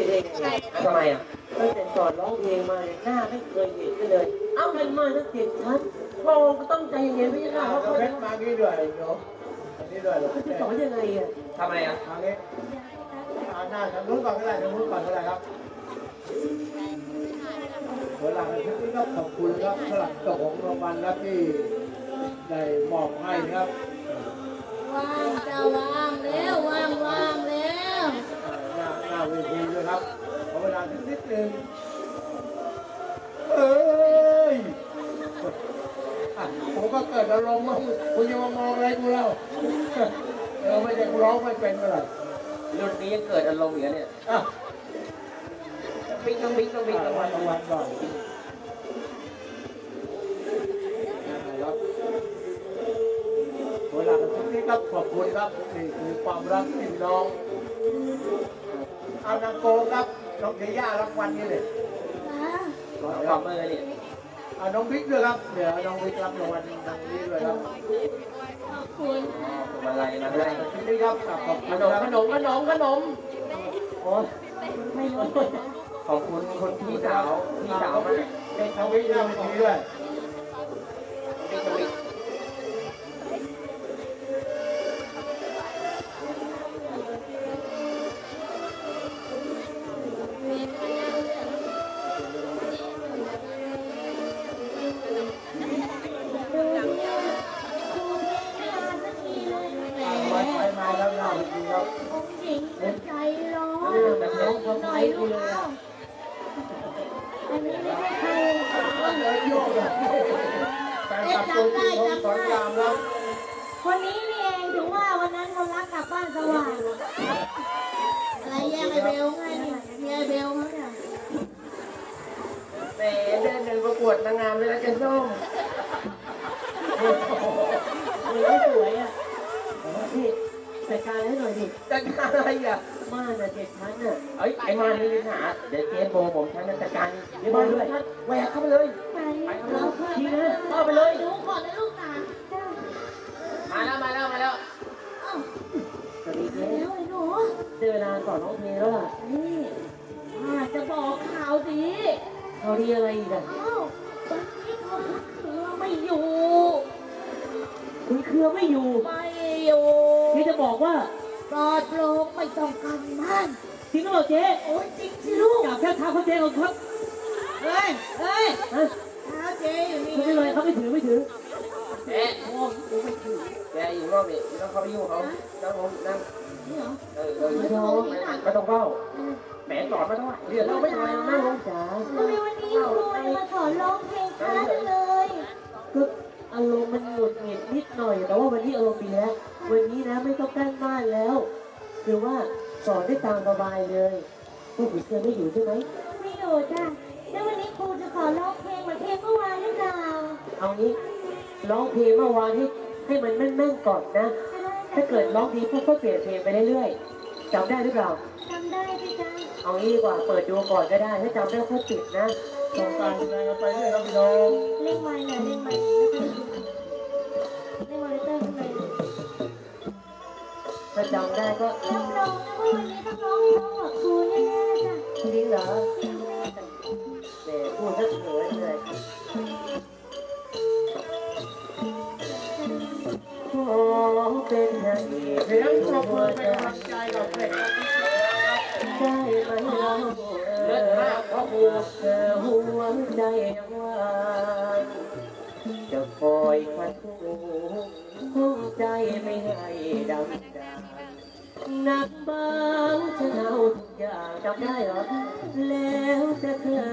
ผิดเองไงทำไมอะตั้งแต่สอนร้องเพลงมาเนี่ยหน้าไม่เคยเห็นกันเลย เอ้ามันมาตั้งเจ็ดชั้นพอก็ต้องใจเย็นๆไม่ใช่หรอเราว่าเขาเพจะชรมางี้ด้วยโยมอันนี้ด้วยเหรอเขาจะสอนยังไงอะทำไมอะมางี้อ่าหน้าทางนู้นก่อนก็ได้ทางนู้นก่อนก็ได้ครับเวลาในคลิปนี้ก็ขอบคุณครับสำหรับเจ้าของรางวัลครับที่ได้มอบให้นะครับ ว่างจะว่างแล้วว่างว่างแล้วหน้าหน้าเวทีด้วย ครับขอเวลานิดนึงเอ้ยอะผมก็เกิดอารมณ์ว่าคุณจะมามองอะไรกูเล่าเออไม่ใช่กูร้องไม่เป็นเมื่อไหร่รุ่นนี้ยังเกิดอารมณ์อย่างเนี้ยอะปิ๊งต้องปิ๊งต้องปิ๊งรางต้องวัวัลนรางวัลก่อนนะครับเวลาเป็นทุกนี้ครับขอบคุณครับนี่คือความรักที่พี่น้อง เอานางโกงครับน้องเทย่ารางวัลนี่เลยขอความมือเนี่ยเอาน้องบิ๊กด้วยครับ เดี๋ยวน้องบิ๊กรับรางวัลดังนี้ด้วยครับขอบคุณมาอะไรมาให้ทีนี้ครับขอบขคุณนมครับขนมขนมขนมโอ้ยไม่รู้ขอบคุณคนพี่สาวพี่สาวมาเป็นทวิตหน้าเวทีด้วย หน่อยอาอันนี้ไม่ใช่ใครเดินโยกเลยแฟนคลับตัวจริงของสอนรามครับคนนี้นี่เองถึงว่าวันนั้นคนรักกลับบ้านสว่าง อะไรแย่งไอเบลไงเนี่ยมีไอเบลมั้งเนี่ย แหมเดินเดินประกวดนางงามเลยนะเจนส้มมันไม่สวยอะพี่จัดการให้หน่อยดิจัดการอะไรอะม่านอะเจ็ดชั้นอะ เอ้ยไอ้มานี่มีปัญหาเดี๋ยวเจ๊โบผมฉันจะจัดการเดี๋ยวมาด้วยแหวกเข้าไปเลย ไปเราเพื่อนทีนะเข้าไปเลยดูก่อนนะลูกนะมาแล้วมาแล้วมาแล้วเอ้าสวัสดีเจ๊แล้วไอ้หนูได้เวลาสอนร้องเพลงแล้วล่ะนี่อาจจะบอกข่าวดีเขาดีอะไรอีกอะเอ้าวันนี้เขาเธอไม่อยู่คุณเครือไม่อยู่ไม่อยู่พี่จะบอกว่าปลอดโปร่งไม่ต้องกันบ้าน จริงหรือเปล่าเจ๊โอ้ยจริงสิลูกจับแค่เท้าเขาเจ๊ก่อนครับเฮ้ยเฮ้ยฮะเท้าเจ๊อยู่นี่คุณไม่เลยเขาไม่ถือไม่ถือแอะโอ้ยไม่ถือแกอยู่นอกนี่ไม่ต้องเข้าไปยุ่งเขานั่งลงนั่งนี่เหรอเออเออไม่ต้องไม่ต้องเฝ้าแหมตอดไม่ต้องเรียนเราไม่ทำอะไรนั่งลงจ๋าทำไมวันนี้ครูจะมาสอนร้องเพลงช้าจังเลยก็อารมณ์มันหงุดหงิดนิดหน่อย แต่ว่าวันนี้อารมณ์ดีแล้ว วันนี้นะไม่ต้องกั้นบ้านแล้ว คือว่า สอนได้ตามสบายเลยผู้ผีเสื้อไม่อยู่ใช่ไหม ไม่อยู่จ้ะแล้ววันนี้ครูจะสอนร้องเพลงเหมือนเพลงเมื่อวานหรือเปล่าเอางี้ร้องเพลงเมื่อวานให้ให้มันแม่นๆก่อนนะ ถ้าเกิดร้องดีพวกก็เปลี่ยนเพลงไปเรื่อยๆจำได้หรือเปล่า จำได้สิจ๊ะเอางี้ดีกว่าเปิดดูก่อนก็ได้ ถ้าจำได้ค่อยปิดนะส่งการแสดงกันไปเรื่อยครับพี่น้องเล่นไม้หน่อยเล่นไม้เล่นไม้เติมข้างในถ้าจำได้ก็ รับรองนะ วันนี้ต้องร้องเพราะกว่าครูแน่ๆจ้ะจริงเหรอแหมพูดซะเขินเลยขอเป็นนางเอกเสียงปรบมือเป็นกำลังใจกับเพลงได้ไหมเราเลิศมากพ่อครูเธอหัวใจยังวางจะคอยคัดหูห้องใจไม่ให้ดำดา นักเบาฉันเอาทุกอย่างจำได้เหรอ แล้วจะเธอ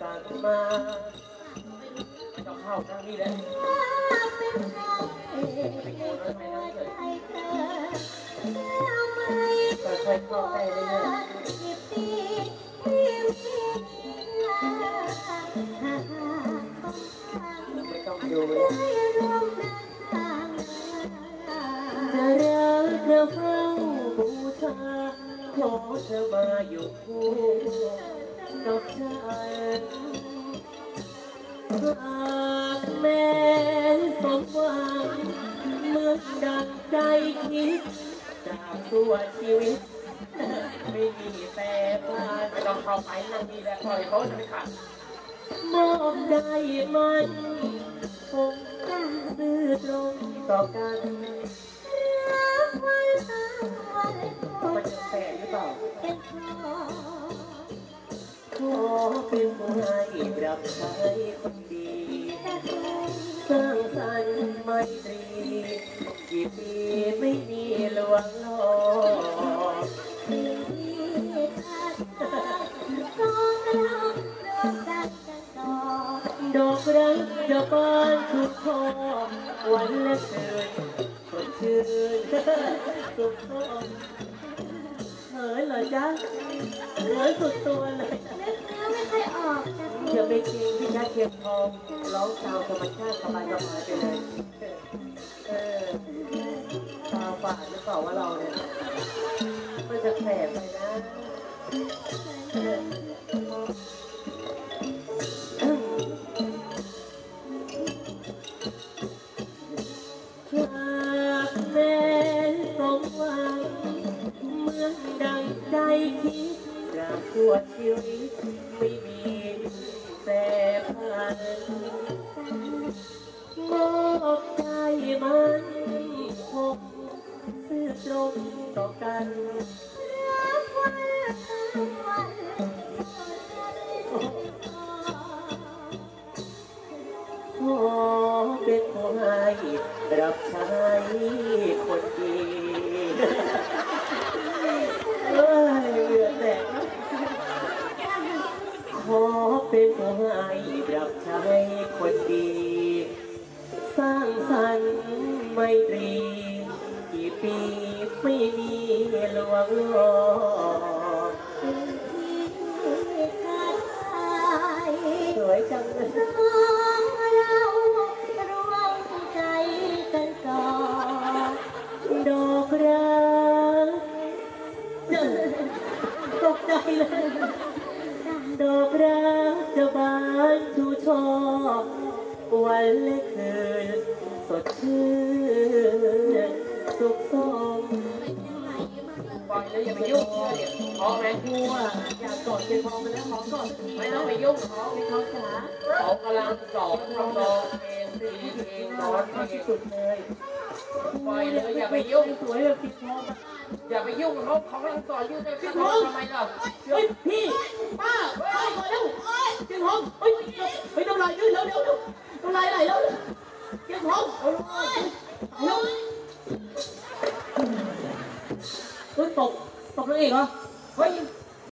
สั่งมาไม่ต้องเข้านั่งนี่แหละว่าเป็นนางเอกในหัวใจเธอแล้วไม่ค่อยๆเข้าใกล้เรื่อยกี่ อยู่คู่กับฉันหากแม้สมหวังเมื่อดังใจคิดจากตัวชีวิต ไม่มีแต่ผ่านไม่ต้องเข้าไปนั่งดีแล้วปล่อยเขาจะไม่ขาดมอบได้มันคงตั้งซื่อตรงต่อกันรักไวันสามวัน แปลกหรือเปล่า เป็นคอขอเป็นผู้ให้รับใช้คนดี สร้างสรรค์ไมตรีกี่ปีไม่มีหลวงหลอกสิ่งที่ขาดต้องรักดอกรักดอกบานทุกคอวันและคืนสดชื่นสุขสมเหินเหรอจ๊ะเหินสุดตัวเลยนึกเนื้อไม่ค่อยออกจะพูอย่าดไปจริงที่ชัดเทียมทองร้องตามธรรมชาติสบายสบายไปเลยเออตาฝาดหรือเปล่าว่าเราเนี่ยมันจะแสบไปนะเรางชั่วชีวิตไม่มีแต่พันมอบใจมันคงซื่อตรงต่อกันรักวัน เป็นผู้ให้รับใช้คนดี สร้างสรรค์ไมตรีกี่ปีไม่มีลวงหลอกสิ่งที่ขาดหายสวยงเลยสองเราร่วมใจกันต่อดอกรักตกใจเลยดอกรักจะบาน ชูช่อวันและคืนสดชื่นสุขสมปล่อยเลยอย่าไปยุ่งเนี่ยท้องไหมหัวอยากกอดเพียงพอไปแล้วขอกอดไม่ต้องไปยุ่งเขาไม่ท้องจ๋าเขากำลังสอนทำนองเพลงตีเพลงร้อนที่สุดเลยปล่อยเลยอย่าไปยุ่งสวยแบบติดคออย่าไปยุ่งเขาเขากำลังสอนอยู่ในพี่ททำไมล่ะเฮ้ยพี่